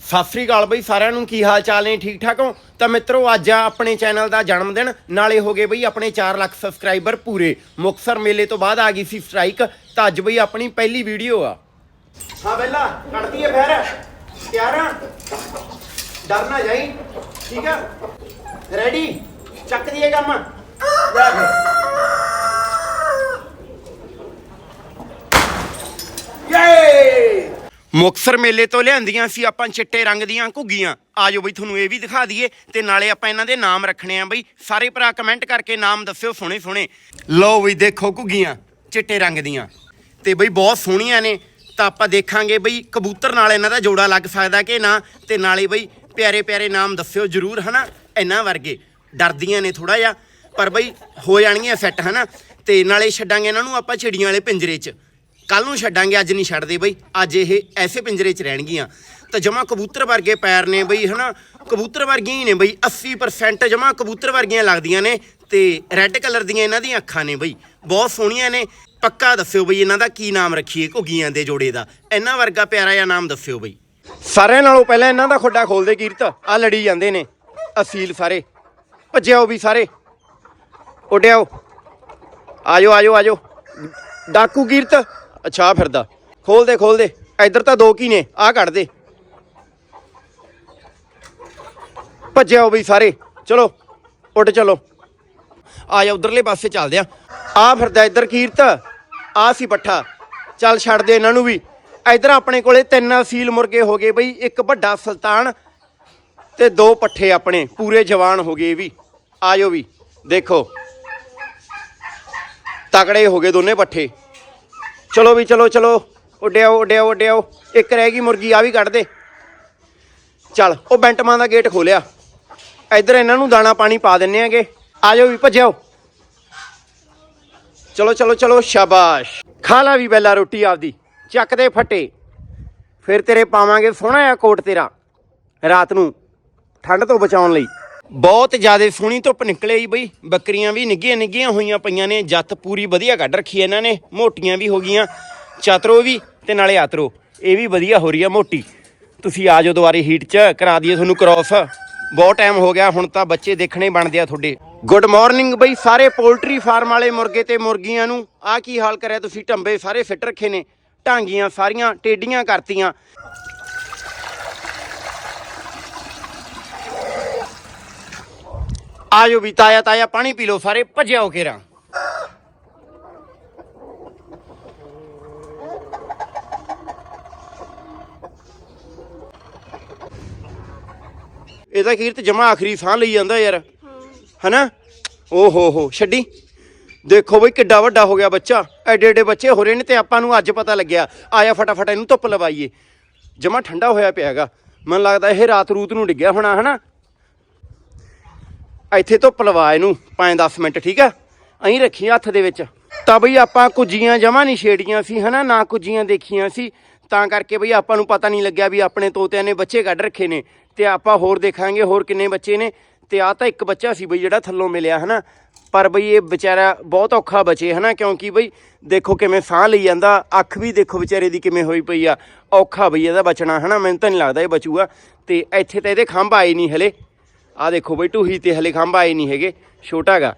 ਸਤਿ ਸ੍ਰੀ ਅਕਾਲ ਬਈ, ਸਾਰਿਆਂ ਨੂੰ ਕੀ ਹਾਲ ਚਾਲ ਨੇ? ਠੀਕ ਠਾਕ ਹੋ? ਤਾਂ ਮਿੱਤਰੋ, ਅੱਜ ਆ ਆਪਣੇ ਚੈਨਲ ਦਾ ਜਨਮ ਦਿਨ। ਨਾਲੇ ਹੋ ਗਏ ਬਈ ਆਪਣੇ 4 ਲੱਖ ਸਬਸਕ੍ਰਾਈਬਰ ਪੂਰੇ। ਮੁਕਸਰ ਮੇਲੇ ਤੋਂ ਬਾਅਦ ਆ ਗਈ ਸੀ ਸਟ੍ਰਾਈਕ ਤਾਂ ਅੱਜ ਬਈ ਆਪਣੀ ਪਹਿਲੀ ਵੀਡੀਓ ਆ। ਹਾਂ ਬੈਲਾ, ਕੱਢਦੀ ਹੈ ਫੇਰ। ਤਿਆਰ ਆ? ਜਾਈ। ਠੀਕ ਆ? ਰੈਡੀ ਚੱਕ ਦੀਏ ਕੰਮ ਲੈ ਫਿਰ ਯੇ ਮੁਕਸਰ ਮੇਲੇ ਤੋਂ ਲਿਆਂਦੀਆਂ ਸੀ ਆਪਾਂ ਚਿੱਟੇ ਰੰਗ ਦੀਆਂ ਘੁੱਗੀਆਂ। ਆਜੋ ਬਈ ਤੁਹਾਨੂੰ ਇਹ ਵੀ ਦਿਖਾ ਦਈਏ ਤੇ ਨਾਲੇ ਆਪਾਂ ਇਹਨਾਂ ਦੇ ਨਾਮ ਰੱਖਣੇ ਆ ਬਈ। ਸਾਰੇ ਭਰਾ ਕਮੈਂਟ ਕਰਕੇ ਨਾਮ ਦੱਸਿਓ ਸੋਹਣੇ ਸੋਹਣੇ। ਲਓ ਬਈ ਦੇਖੋ ਘੁੱਗੀਆਂ, ਚਿੱਟੇ ਰੰਗ ਦੀਆਂ। ਤੇ ਬਈ ਬਹੁਤ ਸੋਹਣੀਆਂ ਨੇ। ਤਾਂ ਆਪਾਂ ਦੇਖਾਂਗੇ ਬਈ ਕਬੂਤਰ ਨਾਲ ਇਹਨਾਂ ਦਾ ਜੋੜਾ ਲੱਗ ਸਕਦਾ ਕਿ ਨਾ। ਤੇ ਨਾਲੇ ਬਈ ਪਿਆਰੇ ਪਿਆਰੇ ਨਾਮ ਦੱਸਿਓ ਜਰੂਰ, ਹਨਾ? ਇਹਨਾਂ ਵਰਗੇ। ਡਰਦੀਆਂ ਨੇ ਥੋੜਾ ਜਿਹਾ, ਪਰ ਬਈ ਹੋ ਜਾਣਗੀਆਂ ਸੈੱਟ ਹਨਾ? ਤੇ ਨਾਲੇ ਛੱਡਾਂਗੇ ਇਹਨਾਂ ਨੂੰ ਆਪਾਂ ਚਿੜੀਆਂ ਵਾਲੇ ਪਿੰਜਰੇ 'ਚ। ਕੱਲ ਨੂੰ ਛੱਡਾਂਗੇ, ਅੱਜ ਨਹੀਂ ਛੱਡਦੇ ਬਈ। ਅੱਜ ਇਹ ਐਸੇ ਪਿੰਜਰੇ 'ਚ ਰਹਿਣਗੀਆਂ। ਤਾਂ ਜਮਾ ਕਬੂਤਰ ਵਰਗੇ ਪੈਰ ਨੇ ਬਈ, ਹਨਾ? ਕਬੂਤਰ ਵਰਗੀਆਂ ਹੀ ਨੇ ਬਈ। 80% ਜਮਾ ਕਬੂਤਰ ਵਰਗੀਆਂ ਲੱਗਦੀਆਂ ਨੇ ਤੇ ਰੈੱਡ ਕਲਰ ਦੀਆਂ ਇਹਨਾਂ ਦੀਆਂ ਅੱਖਾਂ ਨੇ ਬਈ। ਬਹੁਤ ਸੋਹਣੀਆਂ ਨੇ। ਪੱਕਾ ਦੱਸਿਓ ਬਈ, ਇਹਨਾਂ ਦਾ ਕੀ ਨਾਮ ਰੱਖੀਏ ਘੁੱਗੀਆਂ ਦੇ ਜੋੜੇ ਦਾ? ਇਹਨਾਂ ਵਰਗਾ ਪਿਆਰਾ ਜਿਹਾ ਨਾਮ ਦੱਸਿਓ ਬਈ। ਸਾਰਿਆਂ ਨਾਲੋਂ ਪਹਿਲਾਂ ਇਹਨਾਂ ਦਾ ਖੁੱਡਾ ਖੋਲਦੇ ਕੀਰਤ। ਆ ਲੜੀ ਜਾਂਦੇ ਨੇ। ਅਸੀਲ ਸਾਰੇ। ਭੱਜਿਓ ਵੀ ਸਾਰੇ। ਉੱਡਿਓ ਆਜੋ ਆਜੋ ਆਜੋ। ਡਾਕੂ ਕੀਰਤ। ਅੱਛਾ, ਆਹ ਫਿਰਦਾ। ਖੋਲ ਦੇ ਖੋਲ ਦੇ। ਇੱਧਰ ਤਾਂ ਦੋ ਕੀ ਨੇ, ਆਹ ਕੱਢ ਦੇ। ਭੱਜਿਓ ਬਈ ਸਾਰੇ। ਚਲੋ ਉੱਡ ਚਲੋ। ਆ ਜਾ, ਉਧਰਲੇ ਪਾਸੇ ਚੱਲਦੇ ਆ। ਆ ਫਿਰਦਾ ਇੱਧਰ ਕੀਰਤ ਆ ਸੀ ਪੱਠਾ। ਚੱਲ ਛੱਡ ਦੇ ਇਹਨਾਂ ਨੂੰ ਵੀ। ਇੱਧਰ ਆਪਣੇ ਕੋਲੇ ਤਿੰਨ ਅਸੀਲ ਮੁਰਗੇ ਹੋ ਗਏ ਬਈ, ਇੱਕ ਵੱਡਾ ਸੁਲਤਾਨ ਤੇ ਦੋ ਪੱਠੇ ਆਪਣੇ, ਪੂਰੇ ਜਵਾਨ ਹੋ ਗਏ ਇਹ ਵੀ। ਆਜੋ ਵੀ, ਦੇਖੋ। ਤਕੜੇ ਹੋ ਗਏ ਦੋਨੇ ਪੱਠੇ। ਚਲੋ ਵੀ, ਚਲੋ ਚਲੋ। ਉੱਡਿਆਓ ਉੱਡਿਆਓ ਉੱਡਿਆਓ। ਇੱਕ ਰਹਿ ਗਈ ਮੁਰਗੀ ਆ ਵੀ ਕੱਢ ਦੇ। ਚੱਲ, ਉਹ ਬੈਂਟਮਾਂ ਦਾ ਗੇਟ ਖੋਲਿਆ। ਇੱਧਰ ਇਹਨਾਂ ਨੂੰ ਦਾਣਾ ਪਾਣੀ ਪਾ ਦਿੰਨੇ ਆਗੇ। ਆ ਜਾਓ ਵੀ ਭੱਜਿਓ ਚਲੋ ਚਲੋ ਚਲੋ, ਸ਼ਾਬਾਸ਼। ਖਾ ਲਾ ਵੀ ਬੈਲਾ ਰੋਟੀ ਆਪਦੀ। ਚੱਕ ਦੇ ਫੱਟੇ। ਫਿਰ ਤੇਰੇ ਪਾਵਾਂਗੇ ਸੋਹਣਾ ਜਿਹਾ ਕੋਟ ਤੇਰਾ। ਰਾਤ ਨੂੰ ਠੰਡ ਤੋਂ ਬਚਾਉਣ ਲਈ। ਬਹੁਤ ਜ਼ਿਆਦਾ ਸੋਹਣੀ ਧੁੱਪ ਨਿਕਲੇ ਜੀ ਬਈ। ਬੱਕਰੀਆਂ ਵੀ ਨਿੱਗੀਆਂ ਨਿੱਗੀਆਂ ਹੋਈਆਂ ਪਈਆਂ ਨੇ ਜੱਤ ਪੂਰੀ ਵਧੀਆ ਕੱਢ ਰੱਖੀ ਹੈ ਇਹਨਾਂ ਨੇ, ਮੋਟੀਆਂ ਵੀ ਹੋ ਗਈਆਂ, ਚਾਤਰੋ ਵੀ ਤੇ ਨਾਲੇ ਆਤਰੋ, ਇਹ ਵੀ ਵਧੀਆ ਹੋ ਰਹੀ ਆ ਮੋਟੀ। ਤੁਸੀਂ ਆ ਜਾਓ ਦੁਬਾਰੇ ਹੀਟ 'ਚ, ਕਰਾ ਦਈਏ ਤੁਹਾਨੂੰ ਕ੍ਰਾਸ ਬਹੁਤ ਟਾਈਮ ਹੋ ਗਿਆ, ਹੁਣ ਤਾਂ ਬੱਚੇ ਦੇਖਣੇ ਬਣਦੇ ਆ ਤੁਹਾਡੇ। ਗੁੱਡ ਮਾਰਨਿੰਗ ਬਈ, ਸਾਰੇ ਪੋਲਟਰੀ ਫਾਰਮ ਵਾਲੇ ਮੁਰਗੇ ਤੇ ਮੁਰਗੀਆਂ ਨੂੰ। ਆ ਕੀ ਹਾਲ ਕਰਿਆ ਤੁਸੀਂ? ਟੰਬੇ ਸਾਰੇ ਫਿੱਟ ਰੱਖੇ ਨੇ, ਢਾਂਗੀਆਂ ਸਾਰੀਆਂ, ਟੇਡੀਆਂ ਕਰਤੀਆਂ। ਆਜੋ ਵੀ ਤਾਇਆ ਤਾਇਆ ਪਾਣੀ ਪੀ ਲਓ ਸਾਰੇ ਭੱਜਿਆਓ ਕੇਰਾ ਇਹਦਾ ਕੀਰਤ ਜਮਾ ਆਖਰੀ ਸਾਹ ਲਈ ਜਾਂਦਾ ਯਾਰ। ਹਨਾ? ਓ ਹੋ ਹੋ, ਛੱਡੀ। ਦੇਖੋ ਬਈ ਕਿੱਡਾ ਵੱਡਾ ਹੋ ਗਿਆ ਬੱਚਾ। ਐਡੇ ਐਡੇ ਬੱਚੇ ਹੋ ਰਹੇ ਨੇ ਤੇ ਆਪਾਂ ਨੂੰ ਅੱਜ ਪਤਾ ਲੱਗਿਆ। ਆਇਆ ਫਟਾਫਟ ਇਹਨੂੰ ਧੁੱਪ ਲਵਾਈਏ। ਜਮਾ ਠੰਡਾ ਹੋਇਆ ਪਿਆ ਪਿਆਗਾ ਮੈਨੂੰ ਲੱਗਦਾ ਇਹ ਰਾਤ ਰੂਤ ਨੂੰ ਡਿੱਗਿਆ ਹੋਣਾ, ਹਨਾ? ਇੱਥੇ ਧੁੱਪ ਲਵਾ ਇਹਨੂੰ 5-10 ਮਿੰਟ, ਠੀਕ ਆ? ਅਹੀਂ ਰੱਖੀ ਹੱਥ ਦੇ ਵਿੱਚ। ਤਾਂ ਬਈ ਆਪਾਂ ਕੁੱਜੀਆਂ ਜਮਾ ਨਹੀਂ ਛੇੜੀਆਂ ਸੀ, ਹਨਾ? ਨਾ ਕੁੱਜੀਆਂ ਦੇਖੀਆਂ ਸੀ। ਤਾਂ ਕਰਕੇ ਬਈ ਆਪਾਂ ਨੂੰ ਪਤਾ ਨਹੀਂ ਲੱਗਿਆ ਵੀ ਆਪਣੇ ਤੋਤਿਆਂ ਨੇ ਬੱਚੇ ਕੱਢ ਰੱਖੇ ਨੇ। ਤੇ ਆਪਾਂ ਹੋਰ ਦੇਖਾਂਗੇ ਹੋਰ ਕਿੰਨੇ ਬੱਚੇ ਨੇ। ਤੇ ਆ ਤਾਂ ਇੱਕ ਬੱਚਾ ਸੀ ਬਈ ਜਿਹੜਾ ਥੱਲੋਂ ਮਿਲਿਆ, ਹਨਾ? ਪਰ ਬਈ ਇਹ ਵਿਚਾਰਾ ਬਹੁਤ ਔਖਾ ਬਚੇ, ਹਨਾ? ਕਿਉਂਕਿ ਬਈ ਦੇਖੋ ਕਿਵੇਂ ਸਾਹ ਲਈ ਜਾਂਦਾ, ਅੱਖ ਵੀ ਦੇਖੋ ਵਿਚਾਰੇ ਦੀ ਕਿਵੇਂ ਹੋਈ ਪਈ ਆ। ਔਖਾ ਬਈ ਇਹਦਾ ਬਚਣਾ, ਹਨਾ? ਮੈਨੂੰ ਤਾਂ ਨਹੀਂ ਲੱਗਦਾ ਇਹ ਬਚੂਗਾ। ਤੇ ਇੱਥੇ ਤਾਂ ਇਹਦੇ ਖੰਭ ਆਏ ਨਹੀਂ ਹਲੇ। ਆ ਦੇਖੋ ਬਈ, ਢੂਹੀ ਤੇ ਹਲੇ ਖੰਭ ਆਏ ਨਹੀਂ ਹੈਗੇ, ਛੋਟਾ ਗਾ।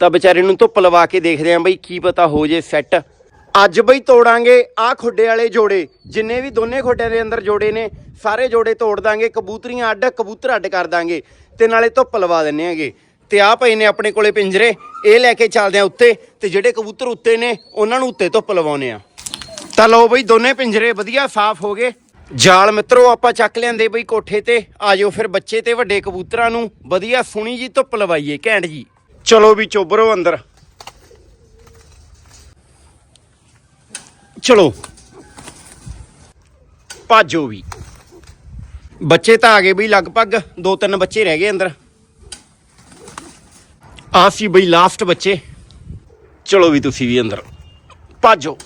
ਤਾਂ ਵਿਚਾਰੇ ਨੂੰ ਧੁੱਪ ਲਵਾ ਕੇ ਦੇਖਦੇ ਆਂ ਬਈ ਕੀ ਪਤਾ ਹੋ ਜੇ ਸੈੱਟ ਅੱਜ ਬਈ ਤੋੜਾਂਗੇ ਆ ਖੁੱਡੇ ਵਾਲੇ ਜੋੜੇ, ਜਿੰਨੇ ਵੀ ਦੋਨੇ ਖੁੱਡਿਆਂ ਦੇ ਅੰਦਰ ਜੋੜੇ ਨੇ, ਸਾਰੇ ਜੋੜੇ ਤੋੜ ਦਾਂਗੇ, ਕਬੂਤਰੀਆਂ ਅੱਡ, ਕਬੂਤਰ ਅੱਡ ਕਰ ਦਾਂਗੇ, ਤੇ ਨਾਲੇ ਧੁੱਪ ਲਵਾ ਦਿੰਨੇ ਆਂਗੇ ਤੇ ਆ ਪਏ ਨੇ ਆਪਣੇ ਕੋਲੇ ਪਿੰਜਰੇ, ਇਹ ਲੈ ਕੇ ਚੱਲਦੇ ਆ ਉੱਤੇ, ਤੇ ਜਿਹੜੇ ਕਬੂਤਰ ਉੱਤੇ ਨੇ, ਉਹਨਾਂ ਨੂੰ ਉੱਤੇ ਧੁੱਪ ਲਵਾਉਨੇ ਆ। ਤਾਂ ਲਓ ਬਈ, ਦੋਨੇ ਪਿੰਜਰੇ ਵਧੀਆ ਸਾਫ਼ ਹੋ ਗਏ। ਜਾਲ ਮਿੱਤਰੋ, ਆਪਾਂ ਚੱਕ ਲਿਆਂਦੇ ਬਈ ਕੋਠੇ ਤੇ। ਆਜੋ ਫਿਰ ਬੱਚੇ ਤੇ ਵੱਡੇ ਕਬੂਤਰਾਂ ਨੂੰ ਵਧੀਆ ਸੁਣੀ ਜੀ ਧੁੱਪ ਲਵਾਈਏ, ਘੈਂਟ ਜੀ। ਚਲੋ ਵੀ ਚੋਬਰੋ ਅੰਦਰ। ਚਲੋ। ਭਾਜੋ ਵੀ। ਬੱਚੇ ਤਾਂ ਆ ਗਏ ਬਈ ਲਗਭਗ, ਦੋ ਤਿੰਨ ਬੱਚੇ ਰਹਿ ਗਏ ਅੰਦਰ। ਆ ਸੀ ਬਈ ਲਾਸਟ ਬੱਚੇ। ਚਲੋ ਵੀ ਤੁਸੀਂ ਵੀ ਅੰਦਰ। ਭਾਜੋ।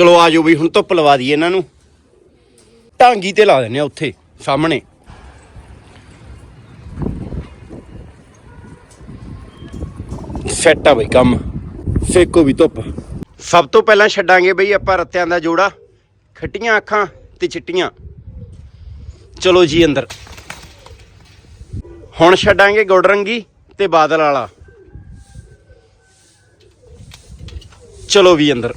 ਚਲੋ ਆ ਜਾਓ ਬਈ, ਹੁਣ ਧੁੱਪ ਲਵਾ ਦਈਏ ਇਹਨਾਂ ਨੂੰ। ਢਾਂਗੀ ਤੇ ਲਾ ਦਿੰਨੇ ਆ ਉੱਥੇ, ਸਾਹਮਣੇ। ਸੈੱਟ ਆ ਬਈ ਕੰਮ, ਸੇਕੋ ਵੀ ਧੁੱਪ। ਸਭ ਤੋਂ ਪਹਿਲਾਂ ਛੱਡਾਂਗੇ ਬਈ ਆਪਾਂ ਰੱਤਿਆਂ ਦਾ ਜੋੜਾ, ਖੱਟੀਆਂ ਅੱਖਾਂ ਤੇ ਚਿੱਟੀਆਂ। ਚਲੋ ਜੀ ਅੰਦਰ। ਹੁਣ ਛੱਡਾਂਗੇ ਗੁੜਰੰਗੀ ਤੇ ਬਾਦਲ ਵਾਲਾ। ਚਲੋ ਵੀ ਅੰਦਰ।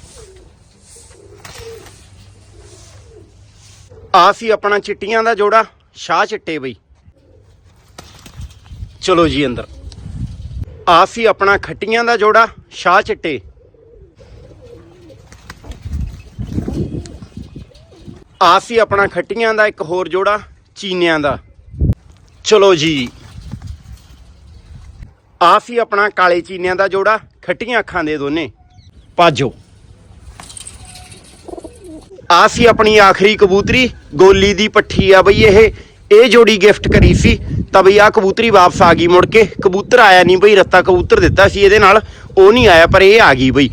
ਆ ਸੀ ਆਪਣਾ ਚਿੱਟੀਆਂ ਦਾ ਜੋੜਾ, ਸ਼ਾਹ ਚਿੱਟੇ ਬਈ। ਚਲੋ ਜੀ ਅੰਦਰ। ਆ ਸੀ ਆਪਣਾ ਖੱਟੀਆਂ ਦਾ ਜੋੜਾ, ਸ਼ਾਹ ਚਿੱਟੇ। ਆ ਸੀ ਆਪਣਾ ਖੱਟੀਆਂ ਦਾ ਇੱਕ ਹੋਰ ਜੋੜਾ, ਚੀਨਿਆਂ ਦਾ। ਚਲੋ ਜੀ। ਆ ਸੀ ਆਪਣਾ ਕਾਲੇ ਚੀਨਿਆਂ ਦਾ ਜੋੜਾ, ਖੱਟੀਆਂ ਅੱਖਾਂ ਦੇ ਦੋਨੇ। ਪਾਜੋ। ਆ ਸੀ ਆਪਣੀ ਆਖਰੀ ਕਬੂਤਰੀ, ਗੋਲੀ ਦੀ ਪੱਠੀ ਆ ਬਈ ਇਹ। ਇਹ ਜੋੜੀ ਗਿਫਟ ਕਰੀ ਸੀ, ਤਾਂ ਬਈ ਆ ਕਬੂਤਰੀ ਵਾਪਸ ਆ ਗਈ ਮੁੜ ਕੇ। ਕਬੂਤਰ ਆਇਆ ਨਹੀਂ ਬਈ, ਰੱਤਾ ਕਬੂਤਰ ਦਿੱਤਾ ਸੀ ਇਹਦੇ ਨਾਲ। ਉਹ ਨਹੀਂ ਆਇਆ, ਪਰ ਇਹ ਆ ਗਈ ਬਈ।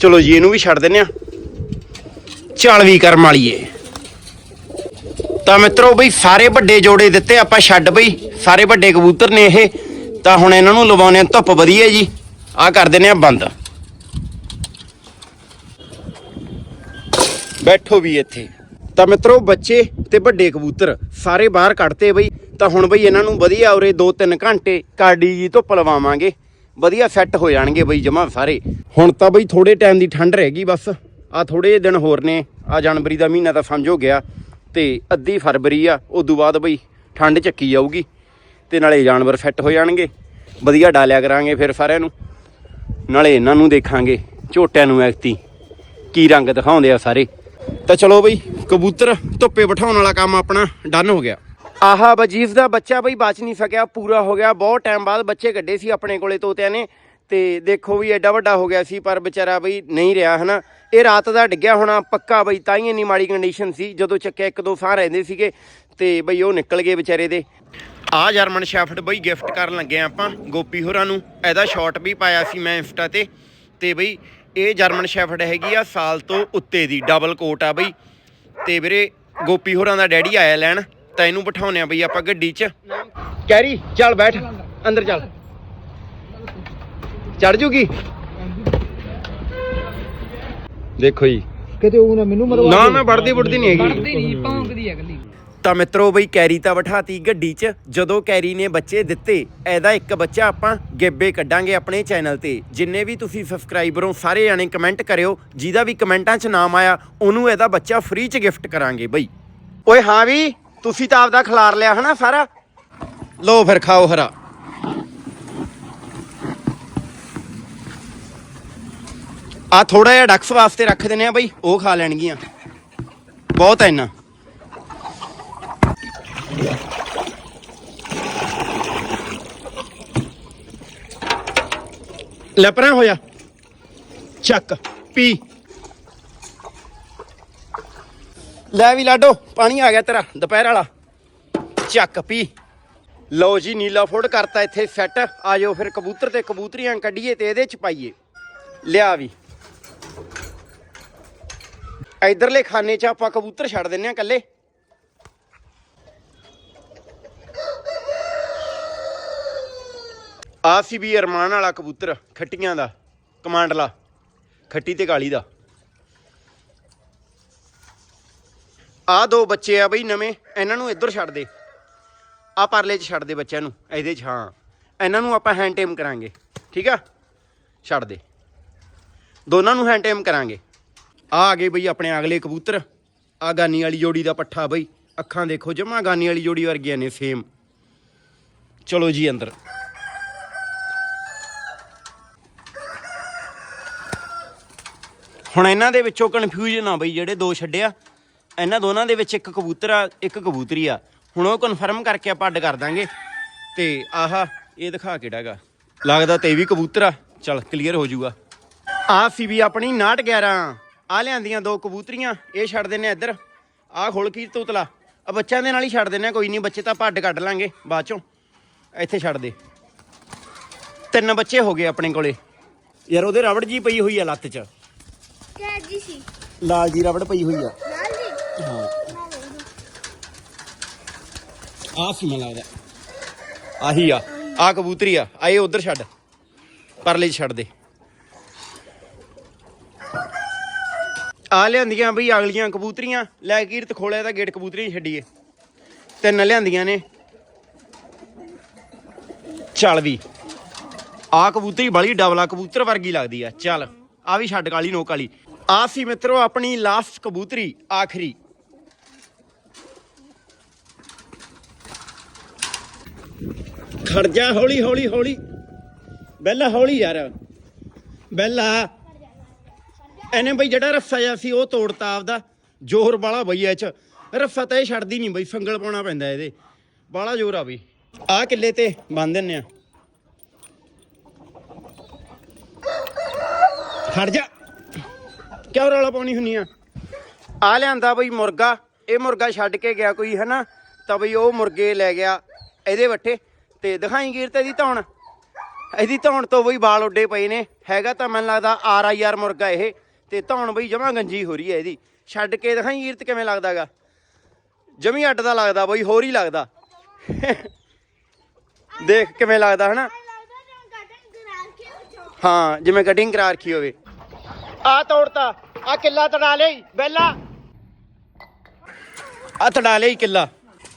ਚਲੋ ਜੀ, ਇਹਨੂੰ ਵੀ ਛੱਡ ਦਿੰਨੇ ਆ। ਚੱਲ ਵੀ ਕਰਮ ਵਾਲੀਏ। ਤਾਂ ਮਿੱਤਰੋ ਬਈ, ਸਾਰੇ ਵੱਡੇ ਜੋੜੇ ਦਿੱਤੇ, ਆਪਾਂ ਛੱਡ ਬਈ। ਸਾਰੇ ਵੱਡੇ ਕਬੂਤਰ ਨੇ ਇਹ। ਤਾਂ ਹੁਣ ਇਹਨਾਂ ਨੂੰ ਲਵਾਉਣੇ ਧੁੱਪ ਵਧੀਆ ਜੀ। ਆ ਕਰ ਦਿੰਨੇ ਆ, ਬੰਦ। ਬੈਠੋ ਵੀ ਇੱਥੇ। ਤਾਂ ਮਿੱਤਰੋ, ਬੱਚੇ ਤੇ ਵੱਡੇ ਕਬੂਤਰ ਸਾਰੇ ਬਾਹਰ ਕੱਢਤੇ ਬਈ। ਤਾਂ ਹੁਣ ਬਈ ਇਹਨਾਂ ਨੂੰ ਵਧੀਆ ਉਰੇ 2-3 ਘੰਟੇ ਕਾਡੀ ਜੀ ਧੁੱਪ ਲਵਾਵਾਂਗੇ। ਵਧੀਆ ਸੈੱਟ ਹੋ ਜਾਣਗੇ ਬਈ ਜਮਾ ਸਾਰੇ। ਹੁਣ ਤਾਂ ਬਈ ਥੋੜੇ ਟਾਈਮ ਦੀ ਠੰਡ ਰਹਿ ਗਈ ਬਸ। ਆ ਥੋੜੇ ਦਿਨ ਹੋਰ ਨੇ। ਆ ਜਨਵਰੀ ਦਾ ਮਹੀਨਾ ਤਾਂ ਸਮਝੋ ਗਿਆ। ਤੇ ਅੱਧੀ ਫਰਵਰੀ ਆ, ਉਦੋਂ ਬਾਅਦ ਬਈ ਠੰਡ ਚੱਕੀ ਜਾਊਗੀ। ਤੇ ਨਾਲੇ ਜਾਨਵਰ ਫਿੱਟ ਹੋ ਜਾਣਗੇ। ਵਧੀਆ ਡਾਲਿਆ ਕਰਾਂਗੇ ਫਿਰ ਸਾਰਿਆਂ ਨੂੰ। ਨਾਲੇ ਇਹਨਾਂ ਨੂੰ ਦੇਖਾਂਗੇ, ਝੋਟਿਆਂ ਨੂੰ ਐਕਤੀ ਕੀ ਰੰਗ ਦਿਖਾਉਂਦੇ ਆ ਸਾਰੇ। ਤਾਂ ਚਲੋ ਬਈ, ਕਬੂਤਰ ਧੁੱਪੇ ਬਿਠਾਉਣ ਵਾਲਾ ਕੰਮ ਆਪਣਾ ਡਨ ਹੋ ਗਿਆ। ਆਹਾ ਵਜੀਫ ਦਾ ਬੱਚਾ ਬਈ ਬਚ ਨਹੀਂ ਸਕਿਆ, ਪੂਰਾ ਹੋ ਗਿਆ। ਬਹੁਤ ਟਾਈਮ ਬਾਅਦ ਬੱਚੇ ਕੱਢੇ ਸੀ ਆਪਣੇ ਕੋਲੇ ਤੋਤਿਆਂ ਨੇ। ਤੇ ਦੇਖੋ ਵੀ ਐਡਾ ਵੱਡਾ ਹੋ ਗਿਆ ਸੀ, ਪਰ ਵਿਚਾਰਾ ਬਈ ਨਹੀਂ ਰਿਹਾ, ਹਨਾ। ਇਹ ਰਾਤ ਦਾ ਡਿੱਗਿਆ ਹੋਣਾ ਪੱਕਾ ਬਈ, ਤਾਂ ਹੀ ਇੰਨੀ ਮਾੜੀ ਕੰਡੀਸ਼ਨ ਸੀ, ਜਦੋਂ ਚੱਕਿਆ ਇੱਕ ਦੋ ਸਾਹ ਰਹਿੰਦੇ ਸੀਗੇ। ਤੇ ਬਈ ਉਹ ਨਿਕਲ ਗਏ ਵਿਚਾਰੇ ਦੇ। ਆ ਜਰਮਨ ਸ਼ੈਫਰਡ ਬਈ ਗਿਫਟ ਕਰਨ ਲੱਗੇ ਆਪਾਂ ਗੋਪੀ ਹੋਰਾਂ ਨੂੰ। ਇਹਦਾ ਸ਼ਾਟ ਵੀ ਪਾਇਆ ਸੀ ਮੈਂ ਇੰਸਟਾ ਤੇ। ਤੇ ਬਈ ਇਹ ਜਰਮਨ ਸ਼ੈਫਰਡ ਹੈਗੀ ਆ ਸਾਲ ਤੋਂ ਉੱਤੇ ਦੀ ਡਬਲ ਕੋਟ ਆ ਬਈ। ਤੇ ਵੀਰੇ ਗੋਪੀ ਹੋਰਾਂ ਦਾ ਡੈਡੀ ਆਇਆ ਲੈਣ ਤਾਂ ਇਹਨੂੰ ਬਿਠਾਉਨੇ ਆ ਬਈ ਆਪਾਂ ਗੱਡੀ 'ਚ। ਕੈਰੀ ਚੱਲ ਬੈਠ ਅੰਦਰ ਚੱਲ। ਚੜ ਜੂਗੀ? ਦੇਖੋ ਜੀ। ਕਿਤੇ ਉਹ ਨਾ ਮੈਨੂੰ ਮਰਵਾ ਨਾ ਮੈਂ ਵੜਦੀ ਵੜਦੀ ਨਹੀਂ ਹੈਗੀ। ਪੜਦੀ ਨਹੀਂ ਭੌਂਕਦੀ ਹੈ ਅਗਲੀ ਤਾਂ ਮਿੱਤਰੋ ਬਈ ਕੈਰੀ ਤਾਂ ਬਿਠਾਤੀ ਗੱਡੀ 'ਚ। ਜਦੋਂ ਕੈਰੀ ਨੇ ਬੱਚੇ ਦਿੱਤੇ, ਇਹਦਾ ਇੱਕ ਬੱਚਾ ਆਪਾਂ ਗੇਬੇ ਕੱਢਾਂਗੇ ਆਪਣੇ ਚੈਨਲ ਤੇ। ਜਿੰਨੇ ਵੀ ਤੁਸੀਂ ਸਬਸਕ੍ਰਾਈਬਰ ਹੋ ਸਾਰੇ ਜਾਣੇ ਕਮੈਂਟ ਕਰਿਓ, ਜਿਹਦਾ ਵੀ ਕਮੈਂਟਾਂ 'ਚ ਨਾਮ ਆਇਆ, ਉਹਨੂੰ ਇਹਦਾ ਬੱਚਾ ਫ੍ਰੀ 'ਚ ਗਿਫਟ ਕਰਾਂਗੇ ਬਈ। ਓਏ ਹਾਂ ਵੀ, ਤੁਸੀਂ ਤਾਂ ਆਪਦਾ ਖਿਲਾਰ ਲਿਆ ਹਨਾ ਸਾਰਾ? ਲੋ ਫਿਰ ਖਾਓ ਹਰਾ। ਆ ਥੋੜਾ ਜਿਹਾ ਡਕਸ ਵਾਸਤੇ ਰੱਖ ਦਿੰਨੇ ਆ ਬਈ, ਉਹ ਖਾ ਲੈਣਗੀਆਂ। ਬਹੁਤ ਐ ਇੰਨਾ ਲੈ ਪਰਾਂ ਹੋਇਆ ਚੱਕ, ਪੀ। ਲੈ ਵੀ ਲਾਡੋ, ਪਾਣੀ ਆ ਗਿਆ ਤੇਰਾ, ਦੁਪਹਿਰ ਵਾਲਾ। ਚੱਕ, ਪੀ। ਲਓ ਜੀ, ਨੀਲਾ ਫੋੜ ਕਰਤਾ ਇੱਥੇ ਸੈੱਟ ਆਜੋ ਫਿਰ ਕਬੂਤਰ ਤੇ ਕਬੂਤਰੀਆਂ ਕੱਢੀਏ ਤੇ ਇਹਦੇ ਚ ਪਾਈਏ। ਲਿਆ ਵੀ। ਇਧਰਲੇ ਖਾਨੇ 'ਚ ਆਪਾਂ ਕਬੂਤਰ ਛੱਡ ਦਿੰਨੇ ਆ ਕੱਲੇ ਆ ਸੀ ਵੀ ਅਰਮਾਨ ਵਾਲਾ ਕਬੂਤਰ, ਖੱਟੀਆਂ ਦਾ, ਕਮਾਂਡਲਾ, ਖੱਟੀ ਤੇ ਕਾਲੀ ਦਾ। ਆ ਦੋ ਬੱਚੇ ਆ ਬਈ ਨਵੇਂ, ਇਹਨਾਂ ਨੂੰ ਇੱਧਰ ਛੱਡ ਦੇ। ਆ ਪਰਲੇ 'ਚ ਛੱਡ ਦੇ ਬੱਚਿਆਂ ਨੂੰ, ਇਹਦੇ 'ਚ ਹਾਂ। ਇਹਨਾਂ ਨੂੰ ਆਪਾਂ ਹੈਂਡ ਟੇਮ ਕਰਾਂਗੇ, ਠੀਕ ਆ? ਛੱਡ ਦੇ। ਦੋਨਾਂ ਨੂੰ ਹੈਂਡ ਟੇਮ ਕਰਾਂਗੇ। ਆ ਆ ਗਏ ਬਈ ਆਪਣੇ ਅਗਲੇ ਕਬੂਤਰ। ਆ ਗਾਨੀ ਵਾਲੀ ਜੋੜੀ ਦਾ ਪੱਠਾ ਬਈ। ਅੱਖਾਂ ਦੇਖੋ, ਜਮਾ ਗਾਨੀ ਵਾਲੀ ਜੋੜੀ ਵਰਗੀਆਂ ਨੇ ਸੇਮ ਚਲੋ ਜੀ ਅੰਦਰ। ਹੁਣ ਇਹਨਾਂ ਦੇ ਵਿੱਚੋਂ ਕਨਫਿਊਜ਼ਨ ਆ ਬਈ ਜਿਹੜੇ ਦੋ ਛੱਡਿਆ, ਇਹਨਾਂ ਦੋਨਾਂ ਦੇ ਵਿੱਚ ਇੱਕ ਕਬੂਤਰ ਆ, ਇੱਕ ਕਬੂਤਰੀ ਆ। ਹੁਣ ਉਹ ਕਨਫਰਮ ਕਰਕੇ ਆਪਾਂ ਅੱਡ ਕਰ ਦਾਂਗੇ। ਤੇ ਆਹਾ, ਇਹ ਦਿਖਾ ਕਿਹੜਾਗਾ ਲੱਗਦਾ ਤੇ ਇਹ ਵੀ ਕਬੂਤਰ ਆ। ਚਲ ਕਲੀਅਰ ਹੋ ਜਾਊਗਾ। ਆ ਸੀ ਵੀ ਆਪਣੀ 911 ਆ ਲਿਆਂਦੀਆਂ ਦੋ ਕਬੂਤਰੀਆਂ, ਇਹ ਛੱਡ ਦਿੰਨੇ ਆ ਇੱਧਰ। ਆ ਖੋਲ ਕੀ ਤੋਤਲਾ। ਆ ਬੱਚਿਆਂ ਦੇ ਨਾਲ ਹੀ ਛੱਡ ਦਿੰਨੇ ਆ, ਕੋਈ ਨਹੀਂ, ਬੱਚੇ ਤਾਂ ਆਪਾਂ ਅੱਡ ਕੱਢ ਲਾਂਗੇ ਬਾਅਦ ਚੋਂ। ਇੱਥੇ ਛੱਡ ਦੇ। ਤਿੰਨ ਬੱਚੇ ਹੋ ਗਏ ਆਪਣੇ ਕੋਲੇ। ਯਾਰ ਉਹਦੇ ਰਬੜ ਜੀ ਪਈ ਹੋਈ ਆ ਲੱਤ 'ਚ। ਲਾਲ ਜੀ ਰਬੜ ਪਈ ਹੋਈ ਆ। ਲਾਲ ਜੀ। ਹਾਂ। ਆ ਸੀ ਮੈਨੂੰ ਲੱਗਦਾ। ਆਹੀ ਆ। ਆ ਕਬੂਤਰੀ ਆ। ਆਏ ਉਧਰ ਛੱਡ। ਪਰਲੇ 'ਚ ਛੱਡ ਦੇ। ਆ ਲਿਆਂਦੀਆਂ ਬਈ ਅਗਲੀਆਂ ਕਬੂਤਰੀਆਂ। ਲੈ ਕੀਰਤ ਖੋਲਿਆ ਤਾਂ ਗੇਟ ਕਬੂਤਰੀਆਂ ਹੀ ਛੱਡੀਏ। ਤਿੰਨ ਲਿਆਂਦੀਆਂ ਨੇ। ਚੱਲ ਵੀ। ਆ ਕਬੂਤਰੀ ਬੜੀ ਡਬਲਾ ਕਬੂਤਰ ਵਰਗੀ ਲੱਗਦੀ ਆ। ਚੱਲ। ਆ ਵੀ ਛੱਡ ਕਾਲੀ ਨੋਕ ਵਾਲੀ ਆ ਸੀ ਮਿੱਤਰੋ ਆਪਣੀ ਲਾਸਟ ਕਬੂਤਰੀ, ਆਖਰੀ। ਖੜ ਜਾ ਹੌਲੀ ਹੌਲੀ ਹੌਲੀ। ਬੈਲਾ ਹੌਲੀ ਯਾਰ। ਬੈਲਾ ਇਹਨੇ ਬਈ ਜਿਹੜਾ ਰੱਸਾ ਜਿਹਾ ਸੀ ਉਹ ਤੋੜਤਾ ਆਪਦਾ। ਜ਼ੋਰ ਵਾਲਾ ਬਈ ਇਹ ਚ। ਰੱਸਾ ਤਾਂ ਇਹ ਛੱਡਦੀ ਨਹੀਂ ਬਈ, ਫੰਗਲ ਪਾਉਣਾ ਪੈਂਦਾ ਇਹਦੇ। ਬਾਲਾ ਜ਼ੋਰ ਆ ਬਈ। ਆ ਕਿੱਲੇ ਤੇ ਬੰਨ ਦਿੰਨੇ ਆ। ਖੜ ਜਾ। ਕਿਉਂ ਰੌਲਾ ਪਾਉਣੀ ਹੁੰਨੀ ਆ? ਆ ਲਿਆਂਦਾ ਬਈ ਮੁਰਗਾ ਇਹ ਮੁਰਗਾ ਛੱਡ ਕੇ ਗਿਆ ਕੋਈ ਹਨਾ? ਤਾਂ ਬਈ ਉਹ ਮੁਰਗੇ ਲੈ ਗਿਆ ਇਹਦੇ ਵੱਟੇ ਤੇ ਦਿਖਾਈ ਗੀਰ ਤੇ ਇਹਦੀ ਧੌਣ। ਇਹਦੀ ਧੌਣ ਤੋਂ ਬਈ ਵਾਲ ਉੱਡੇ ਪਏ ਨੇ। ਹੈਗਾ ਤਾਂ ਮੈਨੂੰ ਲੱਗਦਾ ਆਰ ਆਈ ਆਰ ਮੁਰਗਾ ਇਹ। ਤੇ ਧੌਣ ਬਈ ਜਮਾ ਗੰਜੀ ਹੋ ਰਹੀ ਹੈ ਇਹਦੀ। ਛੱਡ ਕੇ ਦਿਖਾਈ ਗੀਰ ਤੇ ਕਿਵੇਂ ਲੱਗਦਾਗਾ? ਜਮੀ ਅੱਡ ਦਾ ਲੱਗਦਾ ਬਈ ਹੋਰ ਹੀ ਲੱਗਦਾ। ਦੇਖ ਕਿਵੇਂ ਲੱਗਦਾ ਹਨਾ? ਹਾਂ ਜਿਵੇਂ ਕਟਿੰਗ ਕਰਾ ਰੱਖੀ ਹੋਵੇ। ਆ ਤੋੜਤਾ। ਆ ਕਿੱਲਾ ਤੜਾ ਲਈ ਬੈਲਾ। ਆ ਤੜਾ ਲਈ ਕਿੱਲਾ।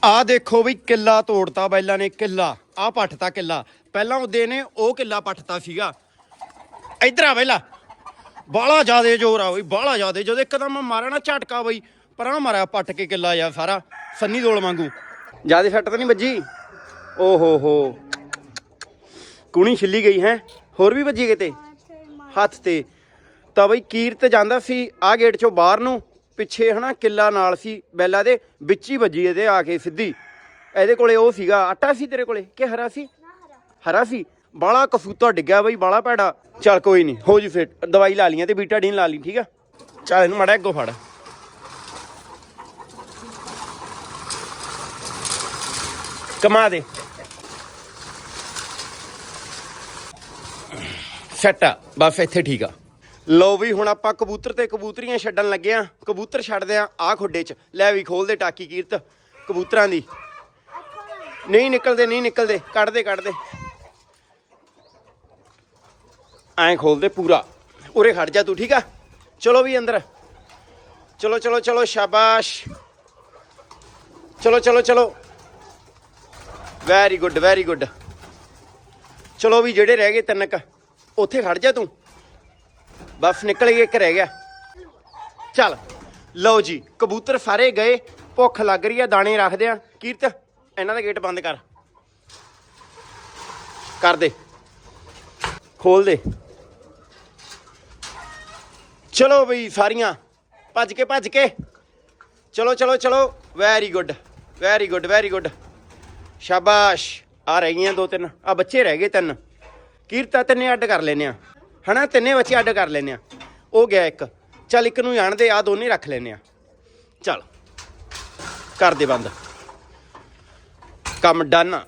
ਆ ਦੇਖੋ ਵੀ ਕਿੱਲਾ ਤੋੜਤਾ ਬੈਲਾ ਨੇ ਕਿੱਲਾ। ਆ ਪੱਟਤਾ ਕਿੱਲਾ। ਪਹਿਲਾਂ ਉਹਦੇ ਨੇ ਉਹ ਕਿੱਲਾ ਪੱਟਤਾ ਸੀਗਾ। ਇਧਰ ਆ ਬੈਲਾ। ਬਾਲਾ ਜ਼ਿਆਦੇ ਜ਼ੋਰ ਆ ਬਈ ਬਾਲਾ ਜ਼ਿਆਦੇ ਜਦੋਂ ਇੱਕਦਮ ਮਾਰਿਆ ਨਾ ਝਟਕਾ ਬਈ। ਪਰਾਂ ਮਾਰਿਆ ਪੱਟ ਕੇ ਕਿੱਲਾ ਯਾਰ ਸਾਰਾ ਸੰਨੀ ਦੋਲ ਵਾਂਗੂ। ਜਿਆਦੇ ਫੱਟ ਤਾਂ ਨਹੀਂ ਵੱਜੀ? ਓ ਹੋ। ਹੋ ਕੁਣੀ ਛਿੱਲੀ ਗਈ ਹੈ। ਹੋਰ ਵੀ ਵੱਜੀ ਕਿਤੇ? ਹੱਥ ਤੇ। ਤਾਂ ਬਈ ਕੀਰਤ ਜਾਂਦਾ ਸੀ ਆ ਗੇਟ ਚੋਂ ਬਾਹਰ ਨੂੰ, ਪਿੱਛੇ ਹਨਾ ਕਿੱਲਾ ਨਾਲ ਸੀ ਬੈਲਾ ਦੇ, ਵਿੱਚ ਹੀ ਵੱਜੀ ਇਹਦੇ ਆ ਕੇ ਸਿੱਧੀ। ਇਹਦੇ ਕੋਲੇ ਉਹ ਸੀਗਾ, ਆਟਾ ਸੀ ਤੇਰੇ ਕੋਲੇ ਕਿ ਹਰਾ ਸੀ? ਹਰਾ ਸੀ। ਬਾਲਾ ਕਸੂਤਾ ਡਿੱਗਿਆ ਬਈ ਬਾਲਾ ਭੈੜਾ। ਚੱਲ ਕੋਈ ਨਹੀਂ ਹੋ ਜੀ ਫਿਰ ਦਵਾਈ ਲਾ ਲੀਆਂ ਤੇ ਬੀਟਾਡੀਨ ਲਾ ਲਈ, ਠੀਕ ਆ? ਚੱਲ ਇਹਨੂੰ ਮੜਾ ਅੱਗੋਂ ਫੜ। ਕਮਾ ਦੇ। ਸੈੱਟ ਆ, ਬਸ ਇੱਥੇ ਠੀਕ ਆ। ਲਓ ਵੀ ਹੁਣ ਆਪਾਂ ਕਬੂਤਰ ਤੇ ਕਬੂਤਰੀਆਂ ਛੱਡਣ ਲੱਗੇ ਆ। ਕਬੂਤਰ ਛੱਡਦੇ ਆ ਆ ਖੁੱਡੇ 'ਚ। ਲੈ ਵੀ ਖੋਲ ਦੇ ਟਾਕੀ ਕੀਰਤ ਕਬੂਤਰਾਂ ਦੀ। ਨਹੀਂ ਨਿਕਲਦੇ ਨਹੀਂ ਨਿਕਲਦੇ। ਕੱਢਦੇ ਕੱਢਦੇ ਐਂ ਖੋਲ ਪੂਰਾ। ਉਰੇ ਖੜ ਜਾ ਤੂੰ, ਠੀਕ ਆ? ਚਲੋ ਵੀ ਅੰਦਰ। ਚਲੋ ਚਲੋ ਚਲੋ, ਸ਼ਾਬਾਸ਼। ਚਲੋ ਚਲੋ ਚਲੋ। ਵੈਰੀ ਗੁੱਡ ਵੈਰੀ ਗੁੱਡ ਚਲੋ ਵੀ ਜਿਹੜੇ ਰਹਿ ਗਏ ਤਿੰਨ ਕ, ਉੱਥੇ ਖੜ ਜਾ ਤੂੰ। ਬਸ ਨਿਕਲ ਗਏ ਇੱਕ ਰਹਿ ਗਿਆ। ਚੱਲ, ਲਓ ਜੀ, ਕਬੂਤਰ ਸਾਰੇ ਗਏ, ਭੁੱਖ ਲੱਗ ਰਹੀ ਆ, ਦਾਣੇ ਰੱਖਦੇ ਆ। ਕੀਰਤ, ਇਹਨਾਂ ਦਾ ਗੇਟ ਬੰਦ ਕਰ। ਕਰ ਦੇ। ਖੋਲ ਦੇ। ਚਲੋ ਬਈ, ਸਾਰੀਆਂ, ਭੱਜ ਕੇ ਭੱਜ ਕੇ। ਚਲੋ ਚਲੋ ਚਲੋ very good very good very good ਸ਼ਾਬਾਸ਼। ਆ ਰਹਿ ਗਈਆਂ ਦੋ ਤਿੰਨ, ਆ ਬੱਚੇ ਰਹਿ ਗਏ ਤਿੰਨ। ਕੀਰਤਾ, ਤਿੰਨੇ ਅੱਡ ਕਰ ਲੈਨੇ ਆ। ਹਨਾ, ਤਿੰਨੇ ਬੱਚੇ ਅੱਡ ਕਰ ਲੈਨੇ ਆ ਉਹ ਗਿਆ ਇੱਕ। ਚੱਲ ਇੱਕ ਨੂੰ ਜਾਣਦੇ ਆ ਦੋਨੇ ਰੱਖ ਲੈਨੇ ਆ ਚੱਲ। ਕਰ ਦੇ ਬੰਦ। ਕੰਮ ਡਨ